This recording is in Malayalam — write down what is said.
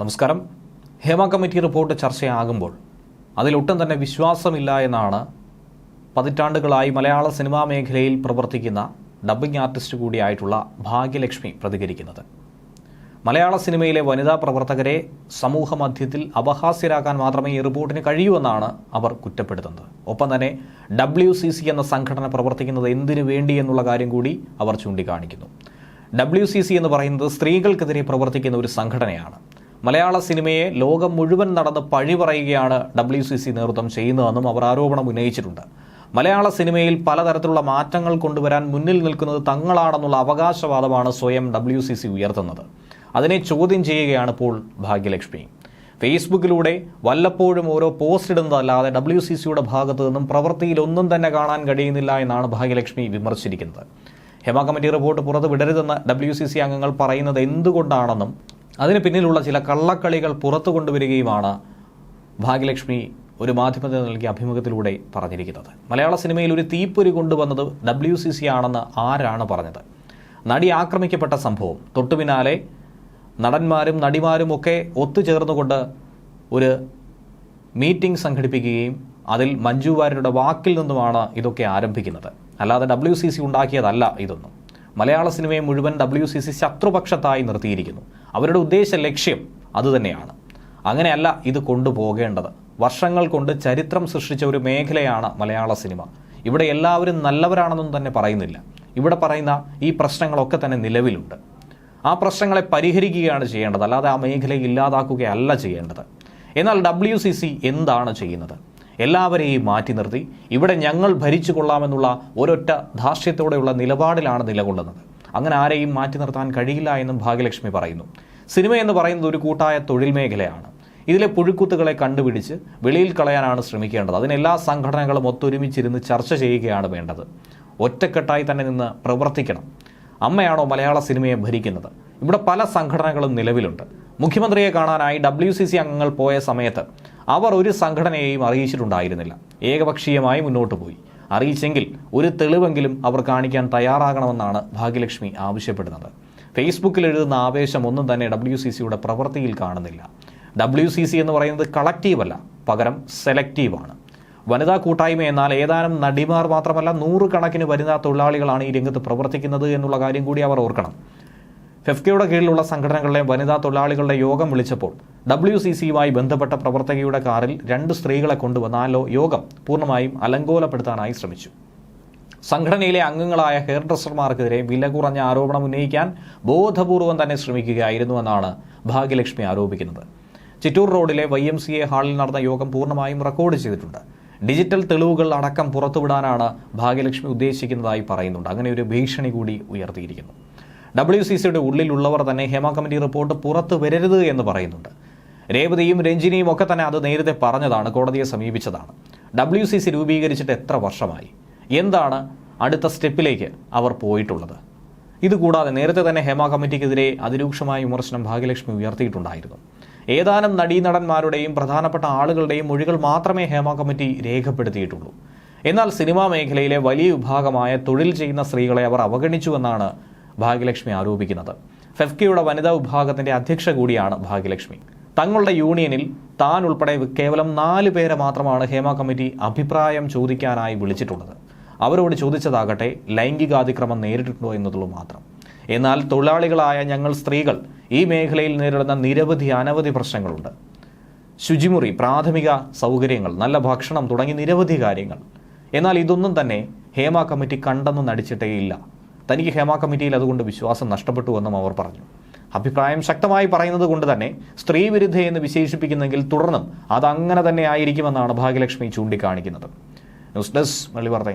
നമസ്കാരം. ഹേമ കമ്മിറ്റി റിപ്പോർട്ട് ചർച്ചയാകുമ്പോൾ അതിലൊട്ടും തന്നെ വിശ്വാസമില്ല എന്നാണ് പതിറ്റാണ്ടുകളായി മലയാള സിനിമാ മേഖലയിൽ പ്രവർത്തിക്കുന്ന ഡബ്ബിംഗ് ആർട്ടിസ്റ്റ് കൂടിയായിട്ടുള്ള ഭാഗ്യലക്ഷ്മി പ്രതികരിക്കുന്നത്. മലയാള സിനിമയിലെ വനിതാ പ്രവർത്തകരെ സമൂഹ മധ്യത്തിൽ അപഹാസ്യരാക്കാൻ മാത്രമേ ഈ റിപ്പോർട്ടിന് കഴിയൂ എന്നാണ് അവർ കുറ്റപ്പെടുത്തുന്നത്. ഒപ്പം തന്നെ ഡബ്ല്യു സി സി എന്ന സംഘടന പ്രവർത്തിക്കുന്നത് എന്തിനു വേണ്ടി എന്നുള്ള കാര്യം കൂടി അവർ ചൂണ്ടിക്കാണിക്കുന്നു. ഡബ്ല്യു സി സി എന്ന് പറയുന്നത് സ്ത്രീകൾക്കെതിരെ പ്രവർത്തിക്കുന്ന ഒരു സംഘടനയാണ്. മലയാള സിനിമയെ ലോകം മുഴുവൻ നടന്ന് പഴി പറയുകയാണ് ഡബ്ല്യു സി സി നേതൃത്വം ചെയ്യുന്നതെന്നും അവർ ആരോപണം ഉന്നയിച്ചിട്ടുണ്ട്. മലയാള സിനിമയിൽ പലതരത്തിലുള്ള മാറ്റങ്ങൾ കൊണ്ടുവരാൻ മുന്നിൽ നിൽക്കുന്നത് തങ്ങളാണെന്നുള്ള അവകാശവാദമാണ് സ്വയം ഡബ്ല്യു സി സി ഉയർത്തുന്നത്. അതിനെ ചോദ്യം ചെയ്യുകയാണ് ഇപ്പോൾ ഭാഗ്യലക്ഷ്മി. ഫേസ്ബുക്കിലൂടെ വല്ലപ്പോഴും ഓരോ പോസ്റ്റ് ഇടുന്നതല്ലാതെ ഡബ്ല്യു സി സിയുടെ ഭാഗത്തു നിന്നും പ്രവൃത്തിയിൽ ഒന്നും തന്നെ കാണാൻ കഴിയുന്നില്ല എന്നാണ് ഭാഗ്യലക്ഷ്മി വിമർശിച്ചിരിക്കുന്നത്. ഹെമ കമ്മിറ്റി റിപ്പോർട്ട് പുറത്ത് വിടരുതെന്ന് ഡബ്ല്യു സി സി അംഗങ്ങൾ പറയുന്നത് എന്തുകൊണ്ടാണെന്നും അതിന് പിന്നിലുള്ള ചില കള്ളക്കളികൾ പുറത്തു കൊണ്ടുവരികയുമാണ് ഭാഗ്യലക്ഷ്മി ഒരു മാധ്യമത്തിന് നൽകിയ അഭിമുഖത്തിലൂടെ പറഞ്ഞിരിക്കുന്നത്. മലയാള സിനിമയിൽ ഒരു തീപ്പൊരി കൊണ്ടുവന്നത് ഡബ്ല്യു സി സി ആണെന്ന് ആരാണ് പറഞ്ഞത്? നടി ആക്രമിക്കപ്പെട്ട സംഭവം. തൊട്ടു പിന്നാലെ നടന്മാരും നടിമാരും ഒക്കെ ഒത്തുചേർന്നുകൊണ്ട് ഒരു മീറ്റിംഗ് സംഘടിപ്പിക്കുകയും അതിൽ മഞ്ജു വാര്യരുടെ വാക്കിൽ നിന്നുമാണ് ഇതൊക്കെ ആരംഭിക്കുന്നത്. അല്ലാതെ ഡബ്ല്യു സി സി ഉണ്ടാക്കിയതല്ല ഇതൊന്നും. മലയാള സിനിമയെ മുഴുവൻ ഡബ്ല്യു സി സി ശത്രുപക്ഷത്തായി നിർത്തിയിരിക്കുന്നു. അവരുടെ ഉദ്ദേശ ലക്ഷ്യം അതുതന്നെയാണ് അങ്ങനെയല്ല ഇത് കൊണ്ടുപോകേണ്ടത്. വർഷങ്ങൾ കൊണ്ട് ചരിത്രം സൃഷ്ടിച്ച ഒരു മേഖലയാണ് മലയാള സിനിമ. ഇവിടെ എല്ലാവരും നല്ലവരാണെന്നും തന്നെ പറയുന്നില്ല. ഇവിടെ പറയുന്ന ഈ പ്രശ്നങ്ങളൊക്കെ തന്നെ നിലവിലുണ്ട്. ആ പ്രശ്നങ്ങളെ പരിഹരിക്കുകയാണ് ചെയ്യേണ്ടത്. അല്ലാതെ ആ മേഖലയെ ഇല്ലാതാക്കുകയല്ല ചെയ്യേണ്ടത്. എന്നാൽ ഡബ്ല്യു എന്താണ് ചെയ്യുന്നത്? എല്ലാവരെയും മാറ്റി നിർത്തി. ഇവിടെ ഞങ്ങൾ ഭരിച്ചു കൊള്ളാമെന്നുള്ള ഒരൊറ്റ ധാർഷ്ട്യത്തോടെയുള്ള നിലപാടിലാണ് നിലകൊള്ളുന്നത്. അങ്ങനെ ആരെയും മാറ്റി നിർത്താൻ കഴിയില്ല എന്നും ഭാഗ്യലക്ഷ്മി പറയുന്നു. സിനിമ എന്ന് പറയുന്നത് ഒരു കൂട്ടായ തൊഴിൽ മേഖലയാണ്. ഇതിലെ പുഴുക്കുത്തുകളെ കണ്ടുപിടിച്ച് വെളിയിൽ കളയാനാണ് ശ്രമിക്കേണ്ടത്. അതിനെല്ലാ സംഘടനകളും ഒത്തൊരുമിച്ചിരുന്ന് ചർച്ച ചെയ്യുകയാണ് വേണ്ടത്. ഒറ്റക്കെട്ടായി തന്നെ നിന്ന് പ്രവർത്തിക്കണം. അമ്മയാണോ മലയാള സിനിമയെ ഭരിക്കുന്നത്? ഇവിടെ പല സംഘടനകളും നിലവിലുണ്ട്. മുഖ്യമന്ത്രിയെ കാണാനായി ഡബ്ല്യു സി സി അംഗങ്ങൾ പോയ സമയത്ത് അവർ ഒരു സംഘടനയെയും അറിയിച്ചിട്ടുണ്ടായിരുന്നില്ല. ഏകപക്ഷീയമായി മുന്നോട്ട് പോയി. അറിയിച്ചെങ്കിൽ ഒരു തെളിവെങ്കിലും അവർ കാണിക്കാൻ തയ്യാറാകണമെന്നാണ് ഭാഗ്യലക്ഷ്മി ആവശ്യപ്പെടുന്നത്. ഫേസ്ബുക്കിൽ എഴുതുന്ന ആവേശം ഒന്നും തന്നെ ഡബ്ല്യു സി സിയുടെ പ്രവൃത്തിയിൽ കാണുന്നില്ല. ഡബ്ല്യു സി സി എന്ന് പറയുന്നത് കളക്റ്റീവ് അല്ല പകരം സെലക്റ്റീവാണ് വനിതാ കൂട്ടായ്മ എന്നാൽ ഏതാനും നടിമാർ മാത്രമല്ല നൂറുകണക്കിന് വനിതാ തൊഴിലാളികളാണ് ഈ രംഗത്ത് പ്രവർത്തിക്കുന്നത് എന്നുള്ള കാര്യം കൂടി അവർ ഓർക്കണം. ഫെഫ്കയുടെ കീഴിലുള്ള സംഘടനകളിലെ വനിതാ തൊഴിലാളികളുടെ യോഗം വിളിച്ചപ്പോൾ ഡബ്ല്യു സി സിയുമായി ബന്ധപ്പെട്ട പ്രവർത്തകയുടെ കാറിൽ രണ്ട് സ്ത്രീകളെ കൊണ്ടുവന്നാലോ യോഗം പൂർണമായും അലങ്കോലപ്പെടുത്താനായി ശ്രമിച്ചു. സംഘടനയിലെ അംഗങ്ങളായ ഹെയർ ഡ്രസ്സർമാർക്കെതിരെ വില കുറഞ്ഞ ആരോപണം ഉന്നയിക്കാൻ ബോധപൂർവം തന്നെ ശ്രമിക്കുകയായിരുന്നുവെന്നാണ് ഭാഗ്യലക്ഷ്മി ആരോപിക്കുന്നത്. ചിറ്റൂർ റോഡിലെ വൈ എം സി എ ഹാളിൽ നടന്ന യോഗം പൂർണമായും റെക്കോർഡ് ചെയ്തിട്ടുണ്ട്. ഡിജിറ്റൽ തെളിവുകൾ അടക്കം പുറത്തുവിടാനാണ് ഭാഗ്യലക്ഷ്മി ഉദ്ദേശിക്കുന്നതായി പറയുന്നുണ്ട്. അങ്ങനെ ഒരു ഭീഷണി കൂടി ഉയർത്തിയിരിക്കുന്നു. ഡബ്ല്യു സി സിയുടെ ഉള്ളിലുള്ളവർ തന്നെ ഹേമ കമ്മിറ്റി റിപ്പോർട്ട് പുറത്തു വരരുത് എന്ന് പറയുന്നുണ്ട്. രേവതിയും രഞ്ജിനിയും ഒക്കെ തന്നെ അത് നേരത്തെ പറഞ്ഞതാണ് കോടതിയെ സമീപിച്ചതാണ്. ഡബ്ല്യു സി സി രൂപീകരിച്ചിട്ട് എത്ര വർഷമായി? എന്താണ് അടുത്ത സ്റ്റെപ്പിലേക്ക് അവർ പോയിട്ടുള്ളത്? ഇതുകൂടാതെ നേരത്തെ തന്നെ ഹേമ കമ്മിറ്റിക്കെതിരെ അതിരൂക്ഷമായ വിമർശനം ഭാഗ്യലക്ഷ്മി ഉയർത്തിയിട്ടുണ്ടായിരുന്നു. ഏതാനും നടീനടന്മാരുടെയും പ്രധാനപ്പെട്ട ആളുകളുടെയും മൊഴികൾ മാത്രമേ ഹേമ കമ്മിറ്റി രേഖപ്പെടുത്തിയിട്ടുള്ളൂ. എന്നാൽ സിനിമാ മേഖലയിലെ വലിയ വിഭാഗമായ തൊഴിൽ ചെയ്യുന്ന സ്ത്രീകളെ അവർ അവഗണിച്ചുവെന്നാണ് ഭാഗ്യലക്ഷ്മി ആരോപിക്കുന്നത്. ഫെഫ്കയുടെ വനിതാ വിഭാഗത്തിന്റെ അധ്യക്ഷ കൂടിയാണ് ഭാഗ്യലക്ഷ്മി. തങ്ങളുടെ യൂണിയനിൽ താൻ ഉൾപ്പെടെ കേവലം നാല് പേരെ മാത്രമാണ് ഹേമ കമ്മിറ്റി അഭിപ്രായം ചോദിക്കാനായി വിളിച്ചിട്ടുള്ളത്. അവരോട് ചോദിച്ചതാകട്ടെ ലൈംഗികാതിക്രമം നേരിട്ടിട്ടുണ്ടോ എന്നതുള്ളൂ മാത്രം. എന്നാൽ തൊഴിലാളികളായ ഞങ്ങൾ സ്ത്രീകൾ ഈ മേഖലയിൽ നേരിടുന്ന നിരവധി അനവധി പ്രശ്നങ്ങളുണ്ട്. ശുചിമുറി പ്രാഥമിക സൗകര്യങ്ങൾ നല്ല ഭക്ഷണം തുടങ്ങി നിരവധി കാര്യങ്ങൾ. എന്നാൽ ഇതൊന്നും തന്നെ ഹേമ കമ്മിറ്റി കണ്ടെന്ന് നടിച്ചിട്ടേയില്ല. തനിക്ക് ഹേമ കമ്മിറ്റിയിൽ അതുകൊണ്ട് വിശ്വാസം നഷ്ടപ്പെട്ടു നഷ്ടപ്പെട്ടുവെന്നും അവർ പറഞ്ഞു. അഭിപ്രായം ശക്തമായി പറയുന്നത് കൊണ്ട് തന്നെ സ്ത്രീവിരുദ്ധ എന്ന് വിശേഷിപ്പിക്കുന്നെങ്കിൽ തുടർന്നും അത് അങ്ങനെ തന്നെ ആയിരിക്കുമെന്നാണ് ഭാഗ്യലക്ഷ്മി ചൂണ്ടിക്കാണിക്കുന്നത്. News desk വെള്ളിവാർത്ത